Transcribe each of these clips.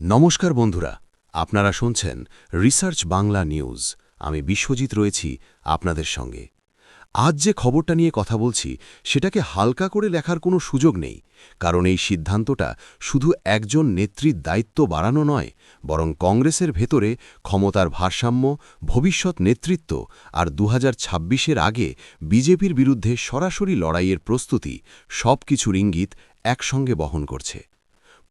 নমস্কার বন্ধুরা, আপনারা শুনছেন রিসার্চ বাংলা নিউজ আমি বিশ্বজিৎ রয়েছি আপনাদের সঙ্গে। আজ যে খবরটা নিয়ে কথা বলছি, সেটাকে হালকা করে লেখার কোনো সুযোগ নেই, কারণ এই সিদ্ধান্তটা শুধু একজন নেত্রীর দায়িত্ব বাড়ানো নয়, বরং কংগ্রেসের ভেতরে ক্ষমতার ভারসাম্য, ভবিষ্যৎ নেতৃত্ব আর দু হাজার আগে বিজেপির বিরুদ্ধে সরাসরি লড়াইয়ের প্রস্তুতি সব কিছুর ইঙ্গিত একসঙ্গে বহন করছে।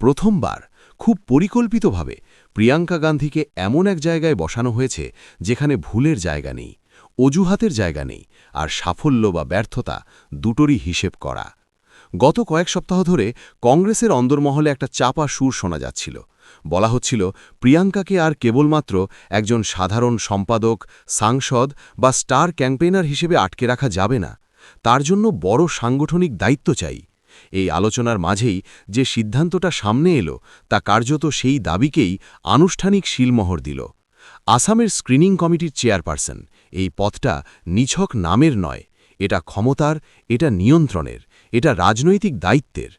প্রথমবার খুব পরিকল্পিতভাবে প্রিয়াঙ্কা গান্ধীকে এমন এক জায়গায় বসানো হয়েছে যেখানে ভুলের জায়গা নেই, অজুহাতের জায়গা নেই আর সাফল্য বা ব্যর্থতা দুটোরই হিসেব করা। গত কয়েক সপ্তাহ ধরে কংগ্রেসের অন্দরমহলে একটা চাপা সুর শোনা যাচ্ছিল। বলা হচ্ছিল প্রিয়াঙ্কাকে আর কেবলমাত্র একজন সাধারণ সম্পাদক, সাংসদ বা স্টার ক্যাম্পেইনার হিসেবে আটকে রাখা যাবে না। তার জন্য বড় সাংগঠনিক দায়িত্ব চাই। এই আলোচনার মাঝেই যে সিদ্ধান্তটা সামনে এলো, তা কার্যত সেই দাবিকেই আনুষ্ঠানিক শিলমোহর দিল। আসামের স্ক্রিনিং কমিটির চেয়ারপারসন, এই পথটা নিছক নামের নয়, এটা ক্ষমতার, এটা নিয়ন্ত্রণের, এটা রাজনৈতিক দায়িত্বের।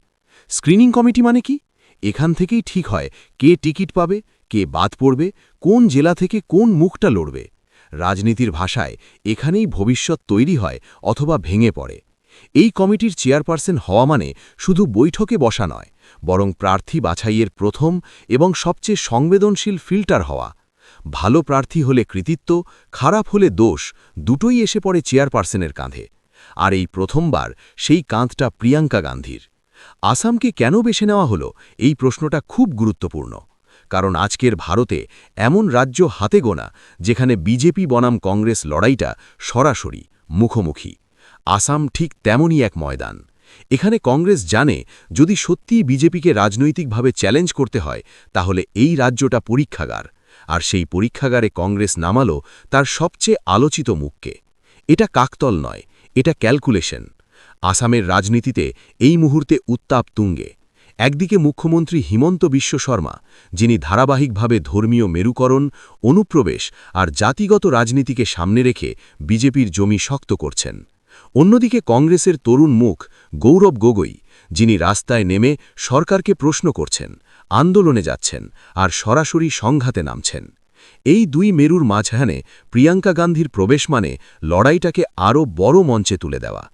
স্ক্রিনিং কমিটি মানে কি? এখান থেকেই ঠিক হয় কে টিকিট পাবে, কে বাদ পড়বে, কোন জেলা থেকে কোন মুখটা লড়বে। রাজনীতির ভাষায় এখানেই ভবিষ্যৎ তৈরি হয় অথবা ভেঙে পড়ে। এই কমিটির চেয়ারপারসন হওয়া মানে শুধু বৈঠকে বসা নয়, বরং প্রার্থী বাছাইয়ের প্রথম এবং সবচেয়ে সংবেদনশীল ফিল্টার হওয়া। ভালো প্রার্থী হলে কৃতিত্ব, খারাপ হলে দোষ, দুটোই এসে পড়ে চেয়ারপারসনের কাঁধে। আর এই প্রথমবার সেই কাঁধটা প্রিয়াঙ্কা গান্ধীর। আসামকে কেন বেছে নেওয়া হলো, এই প্রশ্নটা খুব গুরুত্বপূর্ণ। কারণ আজকের ভারতে এমন রাজ্য হাতে গোনা, যেখানে বিজেপি বনাম কংগ্রেস লড়াইটা সরাসরি মুখোমুখি। আসাম ঠিক তেমনই এক ময়দান। এখানে কংগ্রেস জানে, যদি সত্যিই বিজেপিকে রাজনৈতিকভাবে চ্যালেঞ্জ করতে হয়, তাহলে এই রাজ্যটা পরীক্ষাগার। আর সেই পরীক্ষাগারে কংগ্রেস নামালো তার সবচেয়ে আলোচিত মুখকে। এটা কাকতল নয়, এটা ক্যালকুলেশন। আসামের রাজনীতিতে এই মুহূর্তে উত্তাপ তুঙ্গে। একদিকে মুখ্যমন্ত্রী হিমন্ত বিশ্ব শর্মা, যিনি ধারাবাহিকভাবে ধর্মীয় মেরুকরণ, অনুপ্রবেশ আর জাতিগত রাজনীতিকে সামনে রেখে বিজেপির জমি শক্ত করছেন। অন্যদিকে কংগ্রেসের তরুণ মুখ গৌরব গগৈ, যিনি রাস্তায় নেমে সরকারকে প্রশ্ন করছেন, আন্দোলনে যাচ্ছেন আর সরাসরি সংঘাতে নামছেন। এই দুই মেরুর মাঝখানে প্রিয়াঙ্কা গান্ধীর প্রবেশ মানে লড়াইটাকে আরও বড় মঞ্চে তুলে দেওয়া।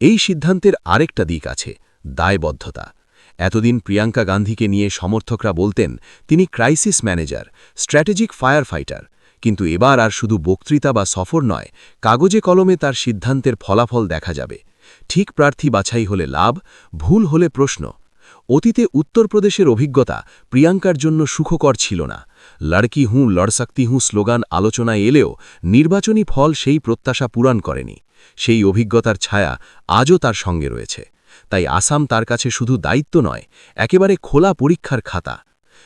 এই সিদ্ধান্তের আরেকটা দিক আছে, দায়বদ্ধতা। এতদিন প্রিয়াঙ্কা গান্ধীকে নিয়ে সমর্থকরা বলতেন, তিনি crisis manager, strategic firefighter কিন্তু এবার আর শুধু বক্তৃতা বা সফর নয়, কাগজে কলমে তার সিদ্ধান্তের ফলাফল দেখা যাবে। ঠিক প্রার্থী বাছাই হলে লাভ, ভুল হলে প্রশ্ন। অতীতে উত্তরপ্রদেশের অভিজ্ঞতা প্রিয়াঙ্কার জন্য সুখকর ছিল না। লড়কি হুঁ লড়সাক্তি হুঁ স্লোগান আলোচনায় এলেও নির্বাচনী ফল সেই প্রত্যাশা পূরণ করেনি। সেই অভিজ্ঞতার ছায়া আজও তার সঙ্গে রয়েছে। তাই আসাম তার কাছে শুধু দায়িত্ব নয়, একেবারে খোলা পরীক্ষার খাতা।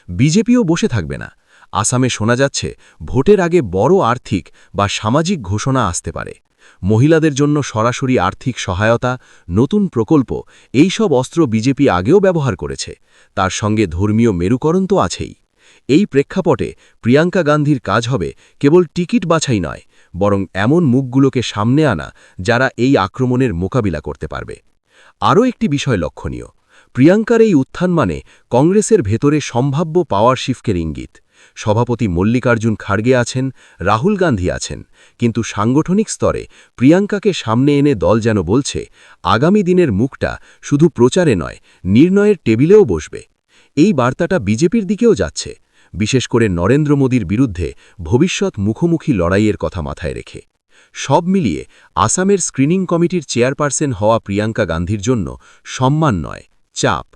বিজেপিও বসে থাকবে না। আসামে শোনা যাচ্ছে, ভোটের আগে বড় আর্থিক বা সামাজিক ঘোষণা আসতে পারে। মহিলাদের জন্য সরাসরি আর্থিক সহায়তা, নতুন প্রকল্প এই সব অস্ত্র বিজেপি আগেও ব্যবহার করেছে। তার সঙ্গে ধর্মীয় মেরুকরণ তো আছেই। এই প্রেক্ষাপটে প্রিয়াঙ্কা গান্ধীর কাজ হবে কেবল টিকিট বাছাই নয়, বরং এমন মুখগুলোকে সামনে আনা যারা এই আক্রমণের মোকাবিলা করতে পারবে। আরও একটি বিষয় লক্ষণীয়, প্রিয়াঙ্কার এই উত্থান মানে কংগ্রেসের ভেতরে সম্ভাব্য পাওয়ার শিফকের ইঙ্গিত। সভাপতি মল্লিকার্জুন খাড়গে আছেন, রাহুল গান্ধী আছেন, কিন্তু সাংগঠনিক স্তরে প্রিয়াঙ্কাকে সামনে এনে দল যেন বলছে, আগামী দিনের মুখটা শুধু প্রচারে নয়, নির্ণয়ের টেবিলেও বসবে। এই বার্তাটা বিজেপির দিকেও যাচ্ছে, বিশেষ করে নরেন্দ্র মোদীর বিরুদ্ধে ভবিষ্যৎ মুখোমুখি লড়াইয়ের কথা মাথায় রেখে। সব মিলিয়ে আসামের স্ক্রিনিং কমিটির চেয়ারপারসন হওয়া প্রিয়াঙ্কা গান্ধীর জন্য সম্মান নয়, চাপ।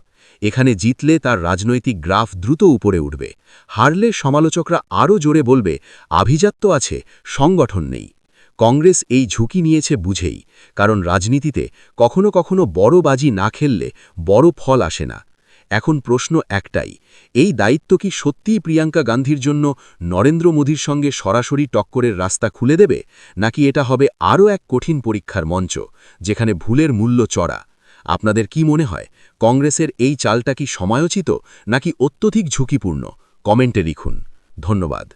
এখানে জিতলে তার রাজনৈতিক গ্রাফ দ্রুত উপরে উঠবে। হারলে সমালোচকরা আরও জোরে বলবে, আভিজাত্য আছে, সংগঠন নেই। কংগ্রেস এই ঝুঁকি নিয়েছে বুঝেই, কারণ রাজনীতিতে কখনো কখনো বড় বাজি না খেললে বড় ফল আসে না। এখন প্রশ্ন একটাই, এই দায়িত্ব কি সত্যিই প্রিয়াঙ্কা গান্ধীর জন্য নরেন্দ্র মোদীর সঙ্গে সরাসরি টক্করের রাস্তা খুলে দেবে, নাকি এটা হবে আরও এক কঠিন পরীক্ষার মঞ্চ, যেখানে ভুলের মূল্য চড়া? আপনাদের কি মনে হয়, কংগ্রেসের এই চালটা কি সময়োচিত নাকি অত্যধিক ঝুঁকিপূর্ণ? কমেন্টে লিখুন। ধন্যবাদ।